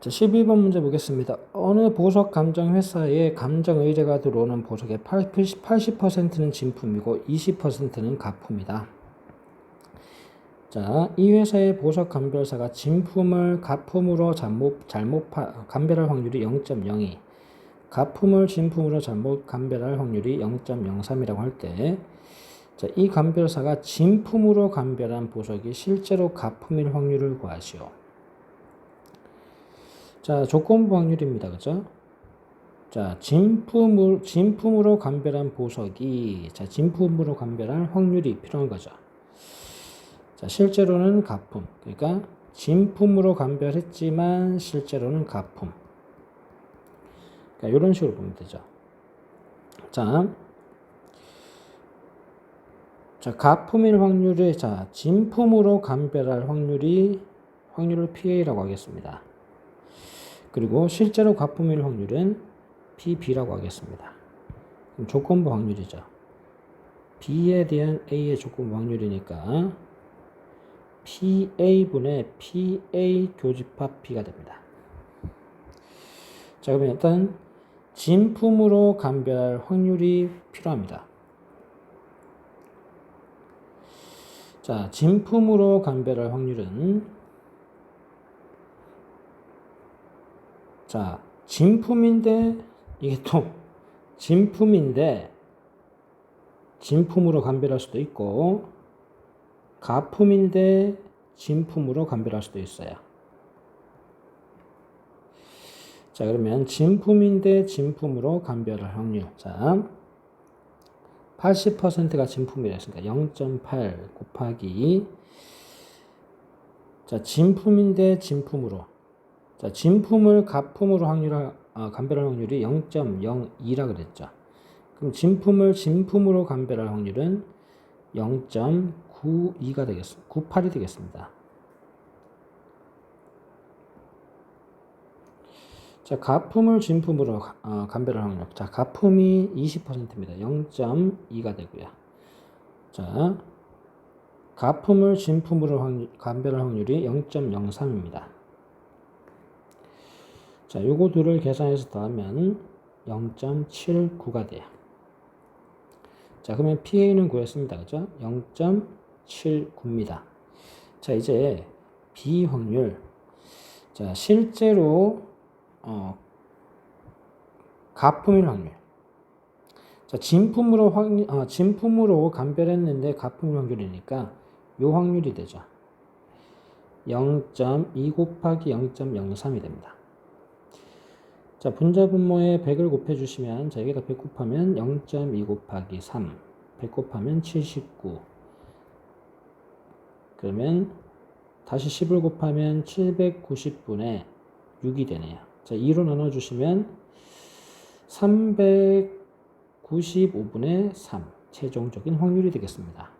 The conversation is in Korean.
자, 12번 문제 보겠습니다. 어느 보석 감정 회사에 감정 의뢰가 들어오는 보석의 80, 80%는 진품이고 20%는 가품이다. 자, 이 회사의 보석 감별사가 진품을 가품으로 잘못, 잘못 파, 감별할 확률이 0.02, 가품을 진품으로 잘못 감별할 확률이 0.03이라고 할 때, 자, 이 감별사가 진품으로 감별한 보석이 실제로 가품일 확률을 구하시오. 자, 조건부 확률입니다. 그죠? 자, 진품을, 진품으로 감별한 보석이, 자, 진품으로 감별할 확률이 필요한 거죠. 자, 실제로는 가품. 그러니까, 진품으로 감별했지만, 실제로는 가품. 그러니까, 이런 식으로 보면 되죠. 자, 자, 가품일 확률을, 자, 진품으로 감별할 확률이, 확률을 PA라고 하겠습니다. 그리고 실제로 가품일 확률은 PB라고 하겠습니다. 조건부 확률이죠. B에 대한 A의 조건부 확률이니까 PA분의 PA 교집합 B가 됩니다. 자, 그러면 일단 진품으로 감별할 확률이 필요합니다. 자, 진품으로 감별할 확률은 자, 진품인데 이게 또 진품인데 진품으로 감별할 수도 있고 가품인데 진품으로 감별할 수도 있어요. 자, 그러면 진품인데 진품으로 감별할 확률. 자, 80%가 진품이라 했으니까 0.8 곱하기 자, 진품인데 진품으로 자, 진품을 가품으로 확률, 아, 감별할 확률이 0.02라 그랬죠. 그럼 진품을 진품으로 감별할 확률은 0.92가 되겠습니다. 98이 되겠습니다. 자, 가품을 진품으로 어, 감별할 확률. 자, 가품이 20%입니다. 0.2가 되고요. 자, 가품을 진품으로 감별할 확률이 0.03입니다. 자, 요거 둘을 계산해서 더하면 0.79가 돼요. 자, 그러면 PA는 구했습니다. 그죠? 0.79입니다. 자, 이제 B 확률. 자, 실제로 어, 가품일 확률. 자, 진품으로 확 어, 진품으로 감별했는데 가품일 확률이니까 요 확률이 되죠. 0.2 곱하기 0.03이 됩니다. 자, 분자 분모에 100을 곱해 주시면 자, 여기다 100 곱하면 0.2 곱하기 3. 100 곱하면 79. 그러면 다시 10을 곱하면 790분의 6이 되네요. 자, 2로 나눠 주시면 395분의 3. 최종적인 확률이 되겠습니다.